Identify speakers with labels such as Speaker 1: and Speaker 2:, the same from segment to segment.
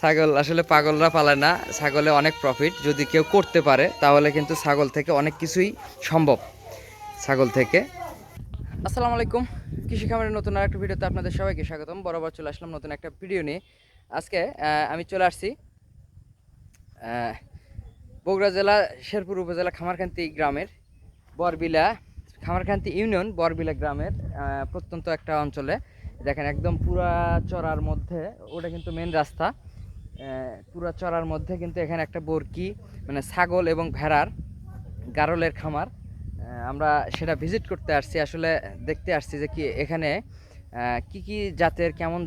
Speaker 1: ছাগল, আসলে পাগলরা পালায় না, ছাগলে অনেক প্রফিট যদি কেউ করতে পারে, তাহলে কিন্তু ছাগল থেকে অনেক কিছুই সম্ভব, ছাগল থেকে। আসসালামু আলাইকুম। কৃষি খামারের নতুন আর একটা ভিডিওতে আপনাদের সবাইকে স্বাগতম। বরাবর চলে আসলাম নতুন একটা ভিডিও নিয়ে। আজকে আমি চলে আসছি বগুড়া জেলা, শেরপুর উপজেলা খামারখান্তি গ্রামের বরবিলা, খামারখান্তি ইউনিয়ন বরবিলা গ্রামের প্রত্যন্ত একটা অঞ্চলে। দেখেন, একদম পুরা চড়ার মধ্যে, ওটা কিন্তু মেন রাস্তা। পুরা চড়ার মধ্যে কিন্তু এখানে একটা বরকি মানে ছাগল এবং ভেড়ার গারলের খামার। আমরা সেটা ভিজিট করতে আসছি, আসলে দেখতে আসছি যে কি এখানে কি কি জাতের কেমন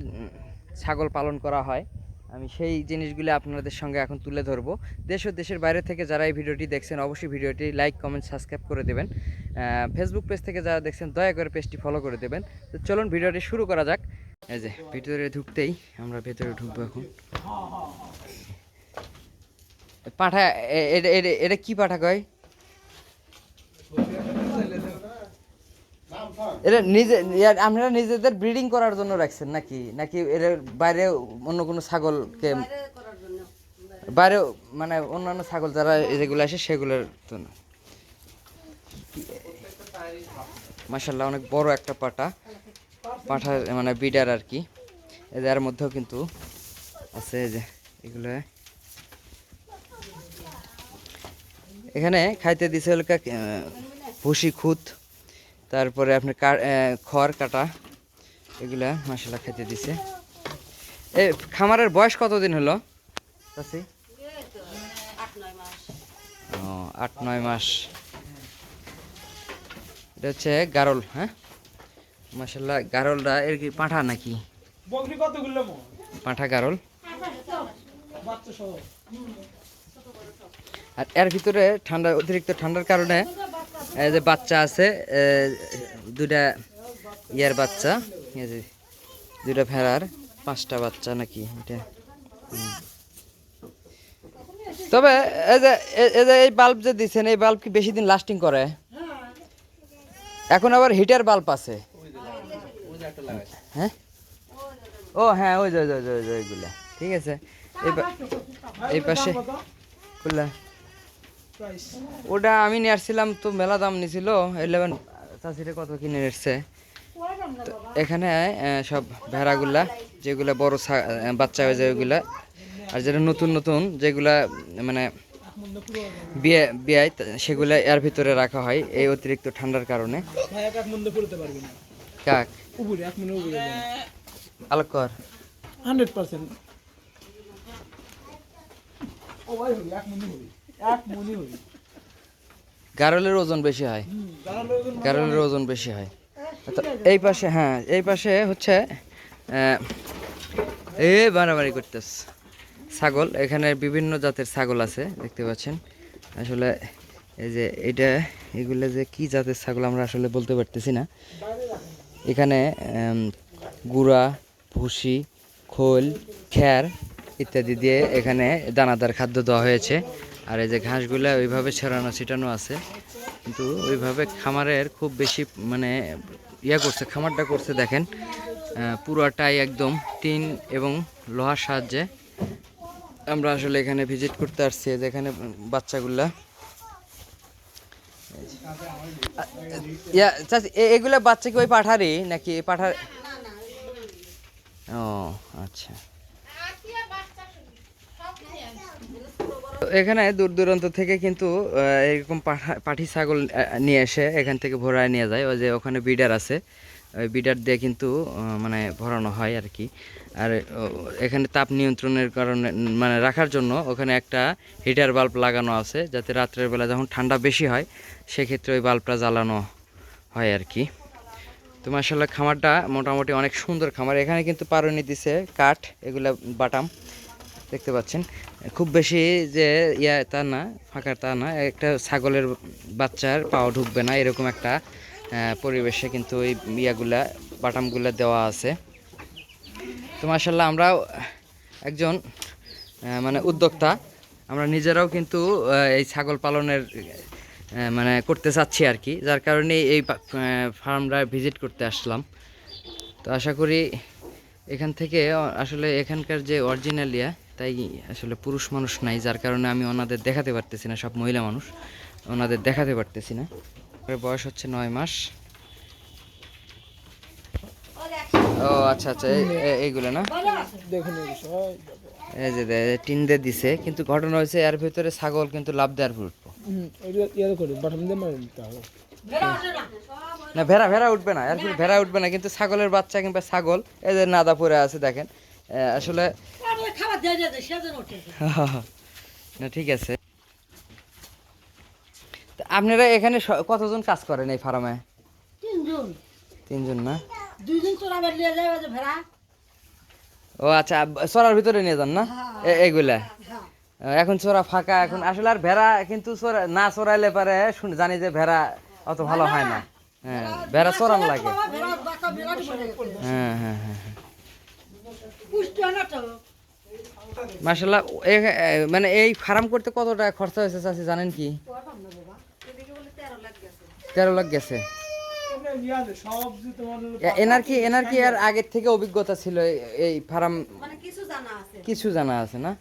Speaker 1: ছাগল পালন করা হয়। আমি সেই জিনিসগুলো আপনাদের সঙ্গে এখন তুলে ধরবো। দেশ ও দেশের বাইরে থেকে যারা এই ভিডিওটি দেখছেন, অবশ্যই ভিডিওটি লাইক কমেন্ট সাবস্ক্রাইব করে দেবেন। ফেসবুক পেজ থেকে যারা দেখছেন, দয়া করে পেজটি ফলো করে দেবেন। তো চলুন ভিডিওটি শুরু করা যাক। এই যে, ভিতরে ঢুকতেই আমরা ভেতরে ঢুকবো এখন। পাঠা এটা কি পাঠা কয়? এটা নিজে আপনারা নিজেদের ব্রিডিং করার জন্য রাখছেন নাকি? নাকি এর বাইরে অন্য কোনো ছাগলকে বাইরে মানে অন্যান্য ছাগল যারা যেগুলো আসে সেগুলোর জন্য। মাসাল্লাহ অনেক বড় একটা পাটা পাঠার মানে বিডার আর কি। এদের মধ্যেও কিন্তু আছে যে, এগুলো। এখানে খাইতে দিছে হলো ভুসি, খুদ, তারপরে আপনার খড়, কাটা, এগুলা মশলা খাইতে দিছে। এ, খামারের বয়স কতদিন হলো? চাচি? ও, আট, নয় মাস। এটা হচ্ছে গারল হ্যাঁ? মাসাল্লাহ গারলটা এর কি পাঁঠা নাকি?
Speaker 2: বকরি কতগুলো
Speaker 1: পাঁঠা গারল। আর এর ভিতরে ঠান্ডা অতিরিক্ত ঠান্ডার কারণে এই যে বাচ্চা আছে দুটা ইয়ার বাচ্চা এই যে দুটা ভেড়ার পাঁচটা বাচ্চা নাকি এটা। হুম। তবে এই যে এই যে এই বাল্ব যে দিচ্ছেন এই বাল্ব কি বেশি দিন লাস্টিং করে? এখন আবার হিটার বাল্ব আছে। হ্যাঁ ও হ্যাঁ ওই যে ওই যে, ওই যে, ওই ওইগুলা। ঠিক আছে। এই পাশে খুললা ওটা আমি নিয়ে আসছিলাম তো মেলা দাম নিছিল ইলেভেন চাষিটা কত কিনে এসছে? এখানে সব ভেড়াগুলা যেগুলা বড় বাচ্চা হয়ে যায় ওইগুলা। আর যেটা নতুন নতুন যেগুলা মানে বিয়ে বিয়ে সেগুলা এর ভিতরে রাখা হয় এই অতিরিক্ত ঠান্ডার কারণে।
Speaker 2: ভাই এক এক মন্দে পড়তে পারবি না
Speaker 1: কাক
Speaker 2: উপরে এক মনে উপরে
Speaker 1: আলোক কর।
Speaker 2: Hundred percent. ও ভাই হবি এক মনে হবি এক মনে হবি।
Speaker 1: গারলের ওজন বেশি হয়।
Speaker 2: লোকজন
Speaker 1: গারলের ওজন বেশি হয়। তো এই পাশে হ্যাঁ এই পাশে হচ্ছে এ বাড়াবাড়ি করতেছ। ছাগল এখানে বিভিন্ন জাতের ছাগল আছে দেখতে পাচ্ছেন। আসলে এই যে এটা এগুলো যে কি জাতের ছাগল আমরা আসলে বলতে পারতেছি না। এখানে গুঁড়া, ভুসি, খোল, খ্যার ইত্যাদি দিয়ে এখানে দানাদার খাদ্য দেওয়া হয়েছে। আর এই যে ঘাসগুলো ওইভাবে ছড়ানো, ছিটানো আছে। কিন্তু ওইভাবে খামারের খুব বেশি মানে ইয়া করছে, খামারটা করছে, দেখেন। পুরোটাই একদম টিন এবং লোহার সাহায্যে। আমরা আসলে এখানে ভিজিট করতে আসছি। যেখানে বাচ্চাগুলা এগুলা বাচ্চা কি ওই পাঠারই নাকি পাঠার ও আচ্ছা। এখানে দূর দূরান্ত থেকে কিন্তু এরকম পাঠা পাঠি ছাগল নিয়ে এসে এখান থেকে ভরায় নিয়ে যায় ওই যে ওখানে বিডার আছে। বিডার দিয়ে কিন্তু মানে ভরানো হয় আর কি আর এখানে তাপ নিয়ন্ত্রণের কারণে মানে রাখার জন্য ওখানে একটা হিটার বাল্ব লাগানো আছে, যাতে রাত্রের বেলা যখন ঠান্ডা বেশি হয়, সেক্ষেত্রে ওই বাল্বটা জ্বালানো হয় আর কি তো মাসাল্লাহ খামারটা মোটামুটি অনেক সুন্দর খামার। এখানে কিন্তু পারনি দিছে কাঠ, এগুলা বাটাম, দেখতে পাচ্ছেন। খুব বেশি যে ইয়া তা না ফাঁকা তা না, একটা ছাগলের বাচ্চার পাও ঢুকবে না, এরকম একটা পরিবেশে কিন্তু ওই ইয়াগুলা, বাটামগুলা দেওয়া আছে। তো মাসাল্লাহ আমরাও একজন মানে উদ্যোক্তা। আমরা নিজেরাও কিন্তু এই ছাগল পালনের মানে করতে চাচ্ছি আর কি। যার কারণে এই ফার্মটা ভিজিট করতে আসলাম। তো আশা করি এখান থেকে, আসলে এখানকার যে অরিজিনাল ইয়া, তাই আসলে পুরুষ মানুষ নাই, যার কারণে আমি ওনাদের দেখাতে পারতেছি না, সব মহিলা মানুষ। ওনাদের দেখাতে পারতেছি না। বয়স হচ্ছে নয় মাস। ও আচ্ছা আচ্ছা এই- এই- এইগুলো না?
Speaker 2: দেখুন এই
Speaker 1: যে টিন দিয়ে দিছে কিন্তু ঘটনা হয়েছে এর ভিতরে ছাগল কিন্তু লাভ দেওয়ার উঠবো না? ভেড়া ভেড়া উঠবে না এর ভিতরে ভেড়া উঠবে না কিন্তু ছাগলের বাচ্চা কিংবা ছাগল এই যে নাদা পরে আছে দেখেন। আহ, আসলে
Speaker 3: খাবার দিয়ে দিয়ে দেয়, সেজন্য উঠেছে।
Speaker 1: না ঠিক আছে। আপনারা এখানে কতজন কাজ করেন এই ফার্মে?
Speaker 3: তিনজন।
Speaker 1: তিনজন না?
Speaker 3: দুইজন তোরা আবার নিয়ে যায় ভেড়া।
Speaker 1: ও আচ্ছা চোরার ভিতরে নিয়ে যান না? এ- এইগুলা
Speaker 3: হ্যাঁ।
Speaker 1: এখন চোরা ফাঁকা এখন আসলে আর ভেড়া কিন্তু না চোরাইলে পারে শুন- জানি যে ভেড়া অত ভালো হয় না। হ্যাঁ ভেড়া চোরান লাগে। হ্যাঁ হ্যাঁ হ্যাঁ
Speaker 3: হয়।
Speaker 1: মার্শাল্লাহ মানে এই ফার্ম করতে কত টাকা খরচা হয়েছে চাষি জানেন কি? তেরো লাখ গেছে। এনার কি এনার কি আর আগের থেকে অভিজ্ঞতা ছিল এই- ফার্ম?
Speaker 3: মানে কিছু জানা আছে।
Speaker 1: কিছু জানা আছে না?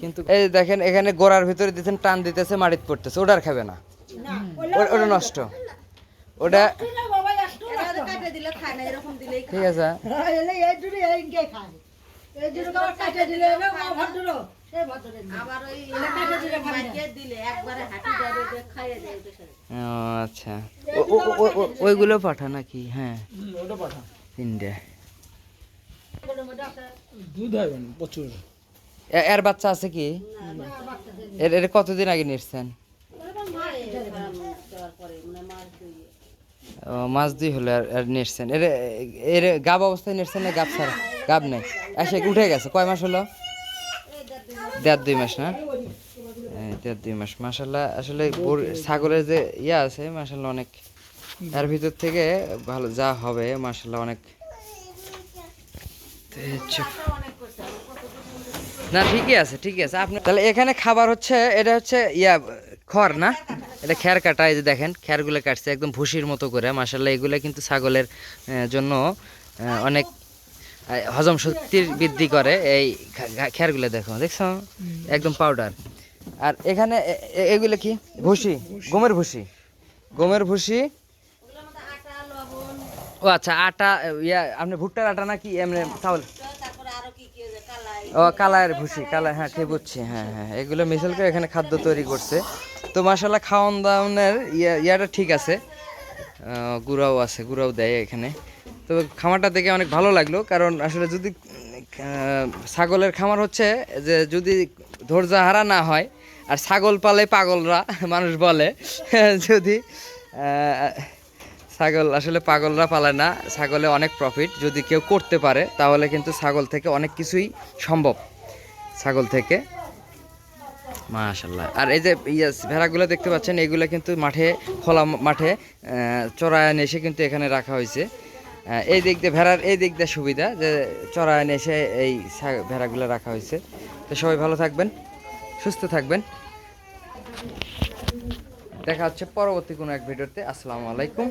Speaker 1: কিন্তু এই দেখেন এখানে গোড়ার ভিতরে দিতেন টান দিতেছে মাটিতে পড়তেছে ওটার খাবে না।
Speaker 3: না
Speaker 1: ওটা নষ্ট। ওটা
Speaker 3: বাবা একটু কাটে দিলে খায় না এরকম দিলেই
Speaker 1: ঠিক আছে। আচ্ছা। ওইগুলো পাঠা নাকি? হ্যাঁ।
Speaker 2: হুম, ওটা পাঠা
Speaker 1: তিনটে।
Speaker 2: দুধ হয় মানে প্রচুর।
Speaker 1: এর বাচ্চা আছে কি? এর এর কতদিন আগে নিচ্ছেন ও মাস দুই হলো আর নেটছেন এর এর গাব অবস্থায় নেটছেন না গাব ছাড়া? গাব নেই। এসে উঠে গেছে। কয় মাস হলো? দেড় দুই মাস, না? দেড় দুই মাস। মাসাল্লাহ আসলে ছাগলের যে ইয়া আছে মাসাল্লাহ অনেক তার ভিতর থেকে ভালো, যা হবে মাসাল্লাহ অনেক না, ঠিকই আছে ঠিকই আছে। আপনি তাহলে এখানে খাবার হচ্ছে, এটা হচ্ছে ইয়া, খড়, না? এটা খ্যার কাটা, এই যে দেখেন খ্যারগুলো কাটছে, একদম ভুসির মতো করে। মাসাল্লাহ এগুলো কিন্তু ছাগলের জন্য অনেক হজম শক্তির বৃদ্ধি করে এই খা- খা- দেখো দেখছ? একদম পাউডার আর এখানে এগুলো কি? ভুসি গমের ভুসি। গমের ভুসি। ও আচ্ছা আটা ইয়া আপনি ভুট্টার আটা নাকি এমনি চাউল? ও কালায়ের ভুসি কালায় হ্যাঁ ঠিক বুঝছি হ্যাঁ হ্যাঁ এগুলো মিশাল করে এখানে খাদ্য তৈরি করছে। তো মাসাল্লাহ খাওয়ান দাওয়ানের ইয়া ইয়াটা ঠিক আছে। গুঁড়াও আছে গুঁড়াও দেয় এখানে। তো খামারটা দেখে অনেক ভালো লাগল। কারণ আসলে যদি ছাগলের খামার হচ্ছে যে যদি ধৈর্য হারা না হয়, আর ছাগল পালে পাগলরা, মানুষ বলে, যদি ছাগল আসলে পাগলরা পালে না, ছাগলে অনেক প্রফিট যদি কেউ করতে পারে, তাহলে কিন্তু ছাগল থেকে অনেক কিছুই সম্ভব। ছাগল থেকে। মাশাল্লাহ আর এই যে ইয়ে ভেড়াগুলো দেখতে পাচ্ছেন, এগুলো কিন্তু মাঠে, খোলা মাঠে চড়ায় এসে কিন্তু এখানে রাখা হয়েছে। এই দিক দিয়ে ভেড়ার, এই দিক দিয়ে সুবিধা যে চড়া এনে এসে এই ভেড়াগুলো রাখা হয়েছে। তো সবাই ভালো থাকবেন, সুস্থ থাকবেন। দেখা হচ্ছে পরবর্তী কোনো এক ভিডিওতে। আসসালামু আলাইকুম।